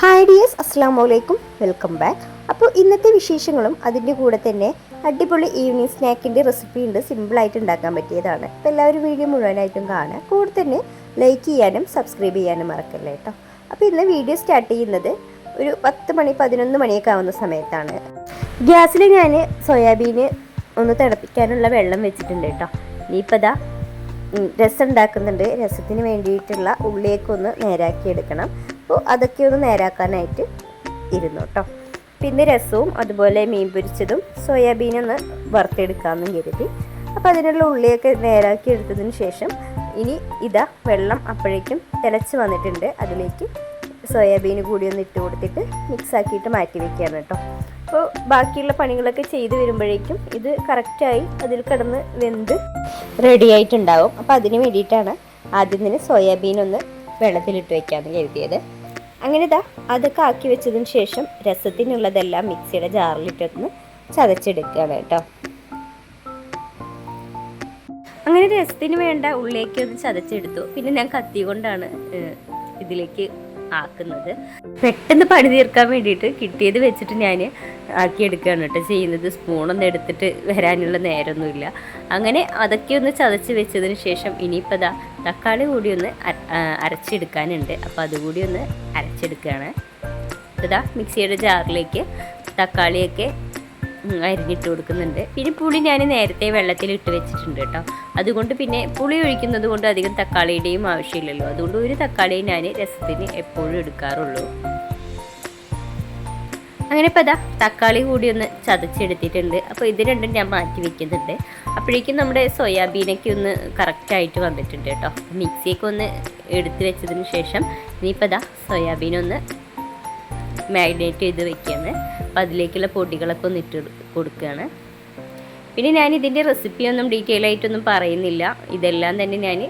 Hi dears അസ്സാം വലൈക്കും welcome back അപ്പോൾ ഇന്നത്തെ വിശേഷങ്ങളും അതിന്റെ കൂടെ തന്നെ അടിപൊളി ഈവനിങ് സ്നാക്കിന്റെ റെസിപ്പി ഉണ്ട്. സിമ്പിളായിട്ട് ഉണ്ടാക്കാൻ പറ്റിയതാണ്. അപ്പോൾ എല്ലാവരും വീഡിയോ മുഴുവനായിട്ടും കാണുക. കൂടെ തന്നെ ലൈക്ക് ചെയ്യാനും സബ്സ്ക്രൈബ് ചെയ്യാനും മറക്കല്ലേ കേട്ടോ. അപ്പോൾ ഇന്ന് വീഡിയോ സ്റ്റാർട്ട് ചെയ്യുന്നത് ഒരു പത്ത് മണി പതിനൊന്ന് മണിയൊക്കെ ആവുന്ന സമയത്താണ്. ഗ്യാസിൽ ഞാൻ സോയാബീന് ഒന്ന് തിളപ്പിക്കാനുള്ള വെള്ളം വെച്ചിട്ടുണ്ട് കേട്ടോ. ഇനിയിപ്പോൾ ഇതാ രസം ഉണ്ടാക്കുന്നുണ്ട്. രസത്തിന് വേണ്ടിയിട്ടുള്ള ഉള്ളിയൊക്കെ ഒന്ന് നേരാക്കി എടുക്കണം. അപ്പോൾ അതൊക്കെ ഒന്ന് നേരാക്കാനായിട്ട് ഇരുന്നു കേട്ടോ. പിന്നെ രസവും അതുപോലെ മീൻ പൊരിച്ചതും സോയാബീൻ ഒന്ന് വറുത്തെടുക്കാമെന്നും കരുതി. അപ്പോൾ അതിനുള്ള ഉള്ളിയൊക്കെ നേരാക്കി എടുത്തതിന് ശേഷം ഇനി ഇതാ വെള്ളം അപ്പോഴേക്കും തിളച്ച് വന്നിട്ടുണ്ട്. അതിലേക്ക് സോയാബീൻ കൂടി ഒന്ന് ഇട്ട് കൊടുത്തിട്ട് മിക്സ് ആക്കിയിട്ട് മാറ്റി വെക്കുകയാണ് കേട്ടോ. അപ്പോൾ ബാക്കിയുള്ള പണികളൊക്കെ ചെയ്ത് വരുമ്പോഴേക്കും ഇത് കറക്റ്റായി അതിൽ കിടന്ന് വെന്ത് റെഡി ആയിട്ടുണ്ടാവും. അപ്പോൾ അതിന് വേണ്ടിയിട്ടാണ് ആദ്യം തന്നെ സോയാബീൻ ഒന്ന് വെള്ളത്തിലിട്ട് വെക്കാമെന്ന് കരുതിയത്. അങ്ങനെ ഇതാ അതൊക്കെ ആക്കി വെച്ചതിന് ശേഷം രസത്തിനുള്ളതെല്ലാം മിക്സിയുടെ ജാറിലിട്ടൊന്ന് ചതച്ചെടുക്കുകയാണ് കേട്ടോ. അങ്ങനെ രസത്തിന് വേണ്ട ഉള്ളിലേക്ക് ഒന്ന് ചതച്ചെടുത്തു. പിന്നെ ഞാൻ കത്തി കൊണ്ടാണ് ഇതിലേക്ക് ആക്കുന്നത്. പെട്ടെന്ന് പണി തീർക്കാൻ വേണ്ടിയിട്ട് കിട്ടിയത് വെച്ചിട്ട് ഞാൻ ആക്കിയെടുക്കുകയാണ് കേട്ടോ ചെയ്യുന്നത്. സ്പൂണൊന്നും എടുത്തിട്ട് വരാനുള്ള നേരമൊന്നുമില്ല. അങ്ങനെ അതൊക്കെ ഒന്ന് ചതച്ച് വെച്ചതിന് ശേഷം ഇനിയിപ്പോൾ തക്കാളി കൂടി ഒന്ന് അരച്ചെടുക്കാനുണ്ട്. അപ്പോൾ അതുകൂടി ഒന്ന് അരച്ചെടുക്കുകയാണ്. ഇതാ മിക്സിയുടെ ജാറിലേക്ക് തക്കാളിയൊക്കെ അരിഞ്ഞിട്ട് കൊടുക്കുന്നുണ്ട്. പിന്നെ പുളി ഞാൻ നേരത്തെ വെള്ളത്തിൽ ഇട്ട് വെച്ചിട്ടുണ്ട് കേട്ടോ. അതുകൊണ്ട് പിന്നെ പുളി ഒഴിക്കുന്നത് കൊണ്ട് അധികം തക്കാളിയുടെയും ആവശ്യമില്ലല്ലോ. അതുകൊണ്ട് ഒരു തക്കാളിയും ഞാൻ രസത്തിന് എപ്പോഴും എടുക്കാറുള്ളൂ. അങ്ങനെ ഇപ്പോൾ അതാ തക്കാളി കൂടി ഒന്ന് ചതച്ചെടുത്തിട്ടുണ്ട്. അപ്പോൾ ഇത് രണ്ടും ഞാൻ മാറ്റി വെക്കുന്നുണ്ട്. അപ്പോഴേക്കും നമ്മുടെ സോയാബീനൊക്കെ ഒന്ന് കറക്റ്റായിട്ട് വന്നിട്ടുണ്ട് കേട്ടോ. മിക്സിയൊക്കെ ഒന്ന് എടുത്ത് വെച്ചതിന് ശേഷം ഇനിയിപ്പോൾ അതാ സോയാബീൻ ഒന്ന് മാരിനേറ്റ് ചെയ്ത് വെക്കുകയാണ്. അപ്പോൾ അതിലേക്കുള്ള പൊടികളൊക്കെ ഒന്ന് ഇട്ട് കൊടുക്കുകയാണ്. പിന്നെ ഞാൻ ഇതിന്റെ റെസിപ്പിയൊന്നും ഡീറ്റെയിൽ ആയിട്ടൊന്നും പറയുന്നില്ല. ഇതെല്ലാം തന്നെ ഞാൻ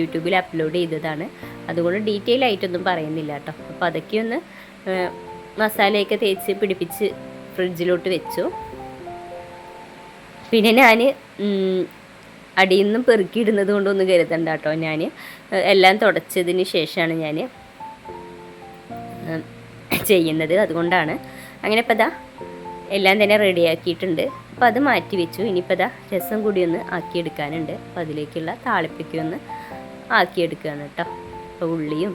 യൂട്യൂബിൽ അപ്ലോഡ് ചെയ്തതാണ്. അതുകൊണ്ട് ഡീറ്റെയിൽ ആയിട്ടൊന്നും പറയുന്നില്ല കേട്ടോ. അപ്പോൾ അതൊക്കെ ഒന്ന് മസാലയൊക്കെ തേച്ച് പിടിപ്പിച്ച് ഫ്രിഡ്ജിലോട്ട് വെച്ചു. പിന്നെ ഞാൻ അടിയിൽ നിന്നും പെറുക്കിയിടുന്നത് കൊണ്ടൊന്നും കരുതണ്ട കേട്ടോ ഞാൻ എല്ലാം തുടച്ചതിന് ശേഷമാണ് ഞാൻ ചെയ്യുന്നത്. അതുകൊണ്ടാണ്. അങ്ങനെ ഇപ്പം ദാ എല്ലാം തന്നെ റെഡിയാക്കിയിട്ടുണ്ട്. അപ്പോൾ അത് മാറ്റി വെച്ചു. ഇനിയിപ്പോൾ ദാ രസം കൂടി ഒന്ന് ആക്കിയെടുക്കാനുണ്ട്. അപ്പോൾ അതിലേക്കുള്ള താളിപ്പൊക്കെ ഒന്ന് ആക്കിയെടുക്കുകയാണ് കേട്ടോ അപ്പോൾ ഉള്ളിയും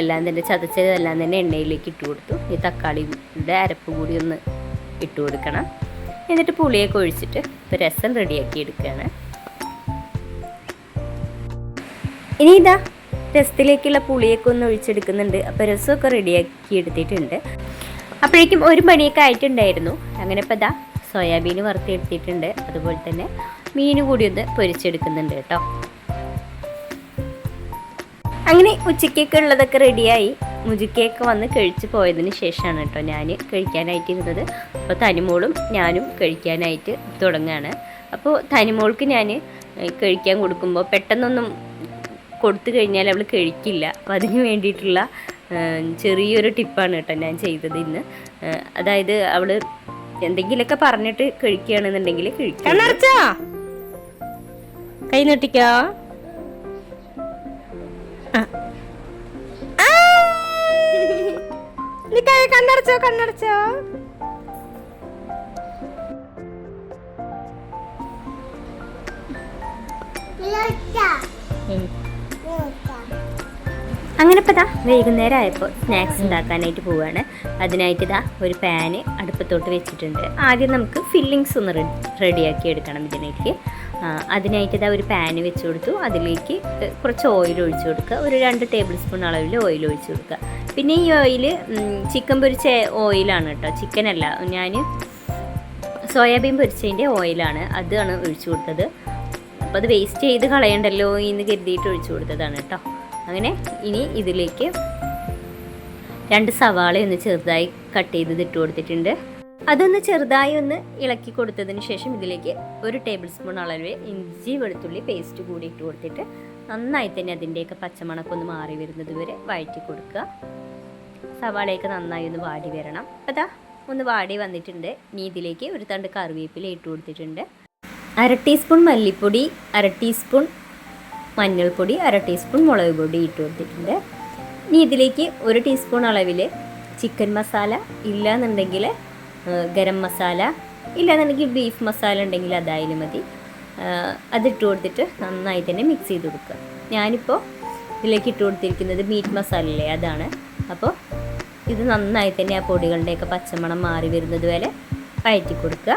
എല്ലാം തന്നെ ചതച്ചതെല്ലാം തന്നെ എണ്ണയിലേക്ക് ഇട്ട് കൊടുത്തു. ഈ തക്കാളിയുടെ അരപ്പ് കൂടി ഒന്ന് ഇട്ട് കൊടുക്കണം. എന്നിട്ട് പുളിയൊക്കെ ഒഴിച്ചിട്ട് ഇപ്പോൾ രസം റെഡിയാക്കി എടുക്കുകയാണ്. ഇനി ഇതാ രസത്തിലേക്കുള്ള പുളിയൊക്കെ ഒന്ന് ഒഴിച്ചെടുക്കുന്നുണ്ട്. അപ്പോൾ രസമൊക്കെ റെഡിയാക്കി എടുത്തിട്ടുണ്ട്. അപ്പോഴേക്കും ഒരു മണിയൊക്കെ ആയിട്ടുണ്ടായിരുന്നു. അങ്ങനെ ഇപ്പോൾ ഇതാ സോയാബീൻ വറുത്തെടുത്തിട്ടുണ്ട്. അതുപോലെ തന്നെ മീൻ കൂടി ഒന്ന് പൊരിച്ചെടുക്കുന്നുണ്ട് കേട്ടോ. അങ്ങനെ ഉച്ചയ്ക്കൊക്കെ ഉള്ളതൊക്കെ റെഡിയായി മുജുക്കേക്ക് വന്ന് കഴിച്ച് പോയതിന് ശേഷമാണ് കേട്ടോ ഞാൻ കഴിക്കാനായിട്ടിരുന്നത് അപ്പോൾ തനിമോളും ഞാനും കഴിക്കാനായിട്ട് തുടങ്ങുകയാണ് അപ്പോൾ തനിമോൾക്ക് ഞാൻ കഴിക്കാൻ കൊടുക്കുമ്പോൾ പെട്ടെന്നൊന്നും കൊടുത്തു കഴിഞ്ഞാൽ അവൾ കഴിക്കില്ല. അപ്പോൾ അതിന് വേണ്ടിയിട്ടുള്ള ചെറിയൊരു ടിപ്പാണ് കേട്ടോ ഞാൻ ചെയ്തത് ഇന്ന്. അതായത് അവൾ എന്തെങ്കിലുമൊക്കെ പറഞ്ഞിട്ട് കഴിക്കുകയാണെന്നുണ്ടെങ്കിൽ കഴിക്കും കൈ നീട്ടിക്കോ? കണ്ണടച്ചോ കണ്ണടച്ചോ. അങ്ങനെ ഇപ്പോൾ വൈകുന്നേരം ആയപ്പോൾ സ്നാക്സ് ഉണ്ടാക്കാനായിട്ട് പോവുകയാണ് അതിനായിട്ട് ഇതാ ഒരു പാന് അടുപ്പത്തോട്ട് വെച്ചിട്ടുണ്ട്. ആദ്യം നമുക്ക് ഫില്ലിങ്സ് ഒന്ന് റെഡിയാക്കി എടുക്കണം ഇതിലേക്ക്. അതിനായിട്ട് ഇതാ ഒരു പാന് വെച്ച് കൊടുത്തു. അതിലേക്ക് കുറച്ച് ഓയിൽ ഒഴിച്ചു കൊടുക്കുക. ഒരു രണ്ട് ടേബിൾ സ്പൂൺ അളവിൽ ഓയിൽ ഒഴിച്ചു കൊടുക്കുക. പിന്നെ ഈ ഓയിൽ ചിക്കൻ പൊരിച്ച ഓയിലാണ് കേട്ടോ. ചിക്കനല്ല ഞാൻ സോയാബീൻ പൊരിച്ചതിന്റെ ഓയിലാണ് അതാണ് ഒഴിച്ചു കൊടുത്തത്. അപ്പോൾ അത് വേസ്റ്റ് ചെയ്ത് കളയണ്ടല്ലോ എന്ന് കരുതിയിട്ട് ഒഴിച്ചു കൊടുത്തതാണ് കേട്ടോ. അങ്ങനെ ഇനി ഇതിലേക്ക് രണ്ട് സവാള ഒന്ന് ചെറുതായി കട്ട് ചെയ്ത് ഇട്ട് കൊടുത്തിട്ടുണ്ട്. അതൊന്ന് ചെറുതായി ഒന്ന് ഇളക്കി കൊടുത്തതിന് ശേഷം ഇതിലേക്ക് ഒരു ടേബിൾ സ്പൂൺ അളവ് ഇഞ്ചി വെളുത്തുള്ളി പേസ്റ്റ് കൂടി ഇട്ട് കൊടുത്തിട്ട് നന്നായി തന്നെ അതിന്റെയൊക്കെ പച്ചമണക്കൊന്ന് മാറി വരുന്നത് വരെ വഴറ്റി കൊടുക്കുക. സവാളയൊക്കെ നന്നായി ഒന്ന് വാടി വരണം. അതാ ഒന്ന് വാടി വന്നിട്ടുണ്ട്. ഇനി ഇതിലേക്ക് ഒരു തണ്ട് കറിവേപ്പില ഇട്ട് കൊടുത്തിട്ടുണ്ട്. അര ടീസ്പൂൺ മല്ലിപ്പൊടി അര ടീസ്പൂൺ മഞ്ഞൾപ്പൊടി അര ടീസ്പൂൺ മുളക് പൊടി ഇട്ട് കൊടുത്തിട്ടുണ്ട്. ഇനി ഇതിലേക്ക് ഒരു ടീസ്പൂൺ അളവിൽ ചിക്കൻ മസാല ഇല്ലയെന്നുണ്ടെങ്കിൽ ഗരം മസാല ഇല്ലയെന്നുണ്ടെങ്കിൽ ബീഫ് മസാല ഉണ്ടെങ്കിൽ അതായാലും മതി. അത് അതിട്ട് കൊടുത്തിട്ട് നന്നായി തന്നെ മിക്സ് ചെയ്ത് കൊടുക്കുക. ഞാനിപ്പോൾ ഇതിലേക്ക് ഇട്ട് കൊടുത്തിരിക്കുന്നത് മീറ്റ് മസാല അല്ലേ അതാണ്. അപ്പോൾ ഇത് നന്നായി തന്നെ ആ പൊടികളുടെയൊക്കെ പച്ചമണം മാറി വരുന്നത് വരെ വഴറ്റി കൊടുക്കുക.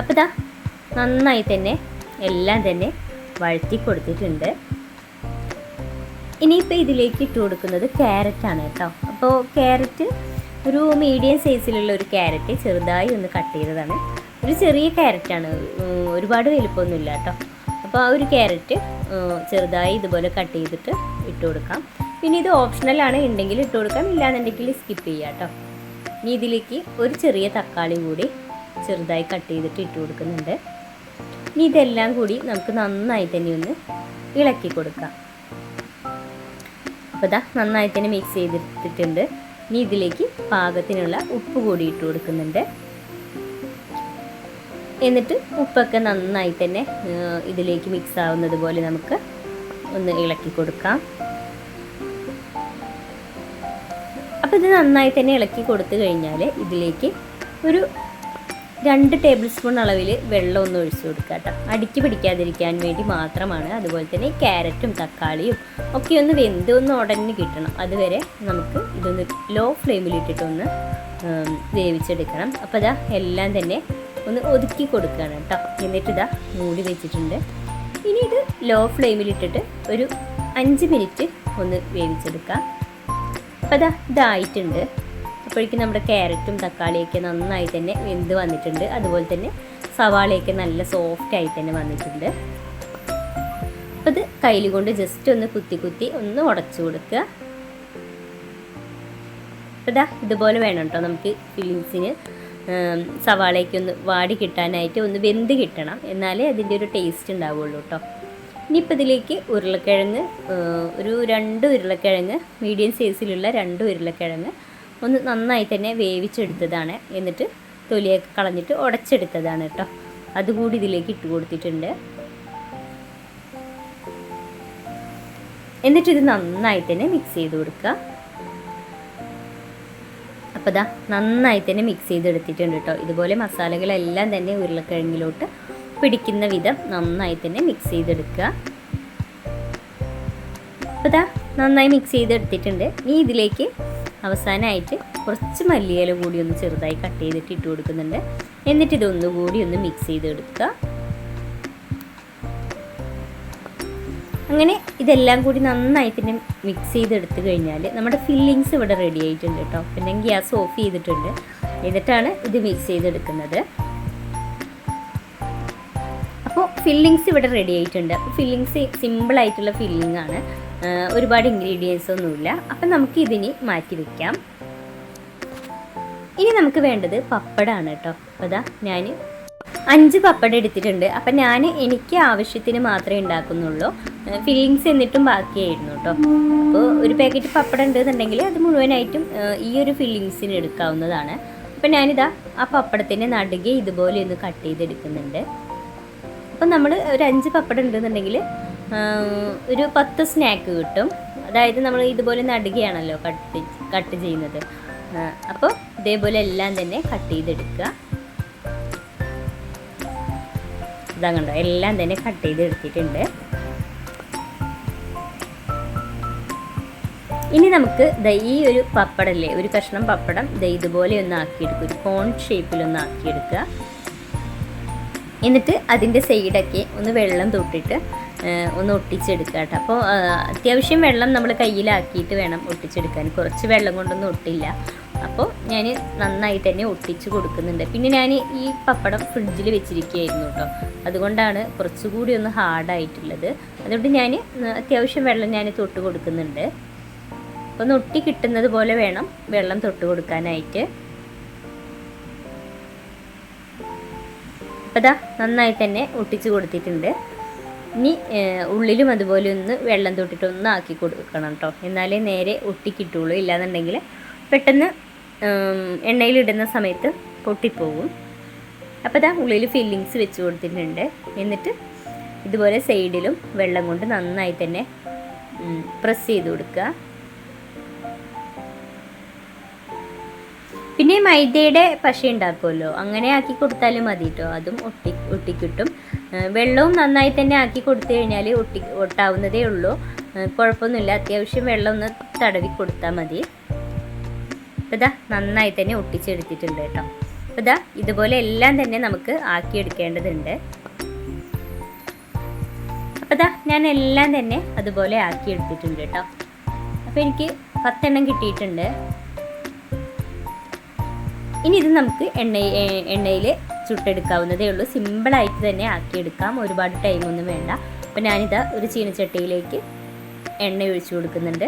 അപ്പോൾ ഇതാ നന്നായി തന്നെ എല്ലാം തന്നെ വഴറ്റി കൊടുത്തിട്ടുണ്ട്. ഇനിയിപ്പോൾ ഇതിലേക്ക് ഇട്ട് കൊടുക്കുന്നത് ക്യാരറ്റാണ് കേട്ടോ. അപ്പോൾ ക്യാരറ്റ് ഒരു മീഡിയം സൈസിലുള്ള ഒരു ക്യാരറ്റ് ചെറുതായി ഒന്ന് കട്ട് ചെയ്തതാണ്. ഒരു ചെറിയ ക്യാരറ്റാണ് ഒരുപാട് വലുപ്പമൊന്നുമില്ല കേട്ടോ. അപ്പോൾ ആ ഒരു ക്യാരറ്റ് ചെറുതായി ഇതുപോലെ കട്ട് ചെയ്തിട്ട് ഇട്ട് കൊടുക്കാം. പിന്നെ ഇത് ആണ് ഉണ്ടെങ്കിൽ ഇട്ട് കൊടുക്കാം. ഇല്ലാന്നുണ്ടെങ്കിൽ സ്കിപ്പ് ചെയ്യാം കേട്ടോ ഇനി ഇതിലേക്ക് ഒരു ചെറിയ തക്കാളി കൂടി ചെറുതായി കട്ട് ചെയ്തിട്ട് ഇട്ട് കൊടുക്കുന്നുണ്ട്. ഇനി ഇതെല്ലാം കൂടി നമുക്ക് നന്നായി തന്നെ ഒന്ന് ഇളക്കി കൊടുക്കാം. അപ്പോൾ ഇതാ നന്നായി തന്നെ മിക്സ് ചെയ്തിട്ടുണ്ട് ഇനി ഇതിലേക്ക് പാകത്തിനുള്ള ഉപ്പ് കൂടി ഇട്ട് കൊടുക്കുന്നുണ്ട്. എന്നിട്ട് ഉപ്പൊക്കെ നന്നായി തന്നെ ഇതിലേക്ക് മിക്സ് ആവുന്നത് പോലെ നമുക്ക് ഒന്ന് ഇളക്കി കൊടുക്കാം. അപ്പോൾ ഇത് നന്നായി തന്നെ ഇളക്കി കൊടുത്തു കഴിഞ്ഞാൽ ഇതിലേക്ക് ഒരു രണ്ട് ടേബിൾ സ്പൂൺ അളവിൽ വെള്ളം ഒന്ന് ഒഴിച്ചു കൊടുക്കുക കേട്ടോ. അടിക്ക് പിടിക്കാതിരിക്കാൻ വേണ്ടി മാത്രമാണ് അതുപോലെ തന്നെ ക്യാരറ്റും തക്കാളിയും ഒക്കെ ഒന്ന് വെന്ത് ഒന്ന് ഉടനെ കിട്ടണം. അതുവരെ നമുക്ക് ഇതൊന്ന് ലോ ഫ്ലെയിമിലിട്ടിട്ടൊന്ന് വേവിച്ചെടുക്കണം. അപ്പോൾ ഇതാ എല്ലാം തന്നെ ഒന്ന് ഒതുക്കി കൊടുക്കുകയാണ് കേട്ടോ. എന്നിട്ട് ഇതാ മൂടി വെച്ചിട്ടുണ്ട്. ഇനി ഇത് ലോ ഫ്ലെയിമിലിട്ടിട്ട് ഒരു അഞ്ച് മിനിറ്റ് ഒന്ന് വേവിച്ചെടുക്കാം. അപ്പോൾ അതാ ഇതായിട്ടുണ്ട്. അപ്പോഴേക്കും നമ്മുടെ ക്യാരറ്റും തക്കാളിയൊക്കെ നന്നായി തന്നെ വെന്ത് വന്നിട്ടുണ്ട്. അതുപോലെ തന്നെ സവാളയൊക്കെ നല്ല സോഫ്റ്റ് ആയി തന്നെ വന്നിട്ടുണ്ട്. അപ്പോൾ ഇത് കയ്യിൽ കൊണ്ട് ജസ്റ്റ് ഒന്ന് കുത്തി കുത്തി ഒന്ന് ഉടച്ചു കൊടുക്കുക. അപ്പോൾ ഇതാ ഇതുപോലെ വേണം കേട്ടോ നമുക്ക് ഫില്ലിങ്സിന് സവാളയ്ക്ക് ഒന്ന് വാടി കിട്ടാനായിട്ട് ഒന്ന് വെന്ത് കിട്ടണം. എന്നാലേ അതിന്റെ ഒരു ടേസ്റ്റ് ഉണ്ടാവുള്ളൂ കേട്ടോ. ഇനിയിപ്പോൾ ഇതിലേക്ക് ഉരുളക്കിഴങ്ങ് ഒരു രണ്ട് ഉരുളക്കിഴങ്ങ് മീഡിയം സൈസിലുള്ള രണ്ട് ഉരുളക്കിഴങ്ങ് ഒന്ന് നന്നായി തന്നെ വേവിച്ചെടുത്തതാണ്. എന്നിട്ട് തൊലിയൊക്കെ കളഞ്ഞിട്ട് ഉടച്ചെടുത്തതാണ് കേട്ടോ. അതുകൂടി ഇതിലേക്ക് ഇട്ട് കൊടുത്തിട്ടുണ്ട്. എന്നിട്ട് ഇത് നന്നായി തന്നെ മിക്സ് ചെയ്ത് കൊടുക്കുക. അപ്പോൾ ഇതാ നന്നായി തന്നെ മിക്സ് ചെയ്തെടുത്തിട്ടുണ്ട് കേട്ടോ. ഇതുപോലെ മസാലകളെല്ലാം തന്നെ ഉരുളക്കിഴങ്ങിലോട്ട് പിടിക്കുന്ന വിധം നന്നായി തന്നെ മിക്സ് ചെയ്തെടുക്കുക. അപ്പോൾ ഇതാ നന്നായി മിക്സ് ചെയ്തെടുത്തിട്ടുണ്ട്. ഇനി ഇതിലേക്ക് അവസാനമായിട്ട് കുറച്ച് മല്ലിയില കൂടി ഒന്ന് ചെറുതായി കട്ട് ചെയ്തിട്ട് ഇട്ട് കൊടുക്കുന്നുണ്ട്. എന്നിട്ട് ഇതൊന്നുകൂടി ഒന്ന് മിക്സ് ചെയ്തെടുക്കുക. അങ്ങനെ ഇതെല്ലാം കൂടി നന്നായി തന്നെ മിക്സ് ചെയ്തെടുത്ത് കഴിഞ്ഞാൽ നമ്മുടെ ഫില്ലിങ്സ് ഇവിടെ റെഡി ആയിട്ടുണ്ട് കേട്ടോ. പിന്നെ ഗ്യാസ് ഓഫ് ചെയ്തിട്ടുണ്ട്. എന്നിട്ടാണ് ഇത് മിക്സ് ചെയ്തെടുക്കുന്നത്. ഫില്ലിങ്സ് ഇവിടെ റെഡി ആയിട്ടുണ്ട്. അപ്പോൾ ഫില്ലിങ്സ് സിമ്പിൾ ആയിട്ടുള്ള ഫില്ലിംഗ് ആണ്. ഒരുപാട് ഇൻഗ്രീഡിയൻസ് ഒന്നുമില്ല. അപ്പം നമുക്ക് ഇതിനി മാറ്റി വയ്ക്കാം ഇനി നമുക്ക് വേണ്ടത് പപ്പടമാണ് കേട്ടോ. അപ്പോൾ അതാ ഞാൻ അഞ്ച് പപ്പട എടുത്തിട്ടുണ്ട്. അപ്പം ഞാൻ എനിക്ക് ആവശ്യത്തിന് മാത്രമേ ഉണ്ടാക്കുന്നുള്ളൂ. ഫില്ലിങ്സ് എന്നിട്ടും ബാക്കിയായിരുന്നു കേട്ടോ. അപ്പോൾ ഒരു പാക്കറ്റ് പപ്പടം ഉണ്ടെന്നുണ്ടെങ്കിൽ അത് മുഴുവനായിട്ടും ഈ ഒരു ഫില്ലിങ്സിന് എടുക്കാവുന്നതാണ്. അപ്പം ഞാനിതാ ആ പപ്പടത്തിന്റെ നടുകെ ഇതുപോലെ ഒന്ന് കട്ട് ചെയ്തെടുക്കുന്നുണ്ട്. അപ്പം നമ്മൾ ഒരു അഞ്ച് പപ്പടം ഉണ്ടെന്നുണ്ടെങ്കിൽ ഒരു പത്ത് സ്നാക്ക് കിട്ടും. അതായത് നമ്മൾ ഇതുപോലെ നടുകയാണല്ലോ കട്ട് കട്ട് ചെയ്യുന്നത്. അപ്പോൾ ഇതേപോലെ എല്ലാം തന്നെ കട്ട് ചെയ്തെടുക്കുക. ഇതാ കണ്ടോ എല്ലാം തന്നെ കട്ട് ചെയ്തെടുത്തിട്ടുണ്ട്. ഇനി നമുക്ക് ഈ ഒരു പപ്പടല്ലേ ഒരു കഷ്ണം പപ്പടം ദാ ഇതുപോലെ ഒന്ന് ആക്കിയെടുക്കുക. ഒരു കോൺ ഷേപ്പിലൊന്ന് ആക്കിയെടുക്കുക. എന്നിട്ട് അതിന്റെ സൈഡൊക്കെ ഒന്ന് വെള്ളം തൊട്ടിട്ട് ഒന്ന് ഒട്ടിച്ചെടുക്കുക കേട്ടോ. അപ്പോൾ അത്യാവശ്യം വെള്ളം നമ്മൾ കയ്യിലാക്കിയിട്ട് വേണം ഒട്ടിച്ചെടുക്കാൻ. കുറച്ച് വെള്ളം കൊണ്ടൊന്നും ഒട്ടില്ല. അപ്പോൾ ഞാൻ നന്നായി തന്നെ ഒട്ടിച്ച് കൊടുക്കുന്നുണ്ട്. പിന്നെ ഞാൻ ഈ പപ്പടം ഫ്രിഡ്ജിൽ വെച്ചിരിക്കുകയായിരുന്നു കേട്ടോ. അതുകൊണ്ടാണ് കുറച്ചുകൂടി ഒന്ന് ഹാർഡായിട്ടുള്ളത്. അതുകൊണ്ട് ഞാൻ അത്യാവശ്യം വെള്ളം ഞാൻ തൊട്ട് കൊടുക്കുന്നുണ്ട്. അപ്പോൾ ഒന്ന് ഒട്ടി കിട്ടുന്നത് പോലെ വേണം വെള്ളം തൊട്ട് കൊടുക്കാനായിട്ട്. അപ്പോൾ നന്നായി തന്നെ ഒട്ടിച്ച് കൊടുത്തിട്ടുണ്ട്. ഇനി ഉള്ളിലും അതുപോലെ ഒന്ന് വെള്ളം തൊട്ടിട്ട് ഒന്ന് ആക്കി കൊടുക്കണം കേട്ടോ എന്നാലേ നേരെ ഒട്ടി കിട്ടുള്ളൂ ഇല്ലാന്നുണ്ടെങ്കിൽ പെട്ടെന്ന് എണ്ണയിലിടുന്ന സമയത്ത് പൊട്ടിപ്പോവും. അപ്പോൾ ഇതാ ഉള്ളിൽ ഫില്ലിങ്സ് വെച്ച് കൊടുത്തിട്ടുണ്ട്. എന്നിട്ട് ഇതുപോലെ സൈഡിലും വെള്ളം കൊണ്ട് നന്നായി തന്നെ പ്രസ് ചെയ്ത് കൊടുക്കുക. പിന്നെ മൈദയുടെ പശ ഉണ്ടാക്കുമല്ലോ. അങ്ങനെ ആക്കി കൊടുത്താലും മതി കേട്ടോ അതും ഒട്ടി ഒട്ടിക്കിട്ടും. വെള്ളവും നന്നായി തന്നെ ആക്കി കൊടുത്തു കഴിഞ്ഞാൽ ഒട്ടി ഒട്ടാവുന്നതേ ഉള്ളൂ. കുഴപ്പമൊന്നുമില്ല. അത്യാവശ്യം വെള്ളം ഒന്ന് തടവി കൊടുത്താൽ മതി. അപ്പോൾ ഇതാ നന്നായി തന്നെ ഒട്ടിച്ചെടുത്തിട്ടുണ്ട് കേട്ടോ. അപ്പോൾ ഇതാ ഇതുപോലെ എല്ലാം തന്നെ നമുക്ക് ആക്കിയെടുക്കേണ്ടതുണ്ട്. അപ്പോൾ ഇതാ ഞാൻ എല്ലാം തന്നെ അതുപോലെ ആക്കിയെടുത്തിട്ടുണ്ട് കേട്ടോ. അപ്പോൾ എനിക്ക് പത്തെണ്ണം കിട്ടിയിട്ടുണ്ട്. ഇനി ഇത് നമുക്ക് എണ്ണ എണ്ണയിൽ ചുട്ടെടുക്കാവുന്നതേ ഉള്ളൂ. സിമ്പിളായിട്ട് തന്നെ ആക്കിയെടുക്കാം. ഒരുപാട് ടൈമൊന്നും വേണ്ട. അപ്പോൾ ഞാനിതാ ഒരു ചീനച്ചട്ടിയിലേക്ക് എണ്ണ ഒഴിച്ചു കൊടുക്കുന്നുണ്ട്.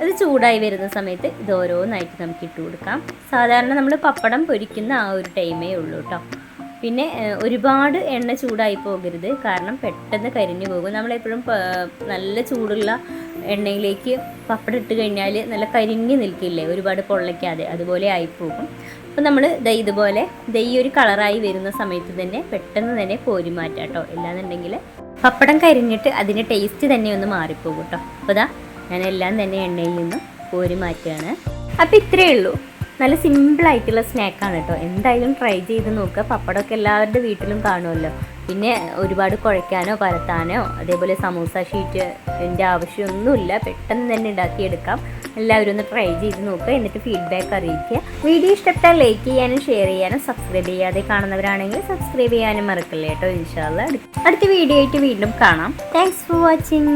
അത് ചൂടായി വരുന്ന സമയത്ത് ഇത് ഓരോന്നായിട്ട് നമുക്ക് ഇട്ട് കൊടുക്കാം. സാധാരണ നമ്മൾ പപ്പടം പൊരിക്കുന്ന ആ ഒരു ടൈമേ ഉള്ളൂ കേട്ടോ പിന്നെ ഒരുപാട് എണ്ണ ചൂടായി പോകരുത്. കാരണം പെട്ടെന്ന് കരിഞ്ഞു പോകും. നമ്മളെപ്പോഴും നല്ല ചൂടുള്ള എണ്ണയിലേക്ക് പപ്പടം ഇട്ട് കഴിഞ്ഞാൽ നല്ല കരിഞ്ഞ് നിൽക്കില്ലേ? ഒരുപാട് പൊള്ളയ്ക്കാതെ അതുപോലെ ആയിപ്പോകും. അപ്പോൾ നമ്മൾ ദൈ ഇതുപോലെ ദൈ ഒരു കളറായി വരുന്ന സമയത്ത് തന്നെ പെട്ടെന്ന് തന്നെ കോരി മാറ്റാം കേട്ടോ. ഇല്ലാന്നുണ്ടെങ്കിൽ പപ്പടം കരിഞ്ഞിട്ട് അതിന്റെ ടേസ്റ്റ് തന്നെ ഒന്ന് മാറിപ്പോകും കേട്ടോ. അപ്പോൾ ഇതാ ഞാൻ എല്ലാം തന്നെ എണ്ണയിൽ നിന്ന് കോരി മാറ്റുകയാണ്. അപ്പോൾ ഇത്രയേ ഉള്ളൂ. നല്ല സിമ്പിളായിട്ടുള്ള സ്നാക്കാണ് കേട്ടോ. എന്തായാലും ട്രൈ ചെയ്ത് നോക്കുക. പപ്പടമൊക്കെ എല്ലാവരുടെ വീട്ടിലും കാണുമല്ലോ. പിന്നെ ഒരുപാട് കുഴയ്ക്കാനോ പരത്താനോ അതേപോലെ സമൂസ ഷീറ്റിന്റെ ആവശ്യമൊന്നുമില്ല. പെട്ടെന്ന് തന്നെ ഉണ്ടാക്കിയെടുക്കാം. എല്ലാവരും ഒന്ന് ട്രൈ ചെയ്ത് നോക്കുക. എന്നിട്ട് ഫീഡ്ബാക്ക് അറിയിക്കുക. വീഡിയോ ഇഷ്ടപ്പെട്ടാൽ ലൈക്ക് ചെയ്യാനും ഷെയർ ചെയ്യാനും സബ്സ്ക്രൈബ് ചെയ്യാതെ കാണുന്നവരാണെങ്കിൽ സബ്സ്ക്രൈബ് ചെയ്യാനും മറക്കല്ലേ കേട്ടോ ഇൻഷാല്ല അടുത്ത വീഡിയോ ആയിട്ട് വീണ്ടും കാണാം. Thanks for watching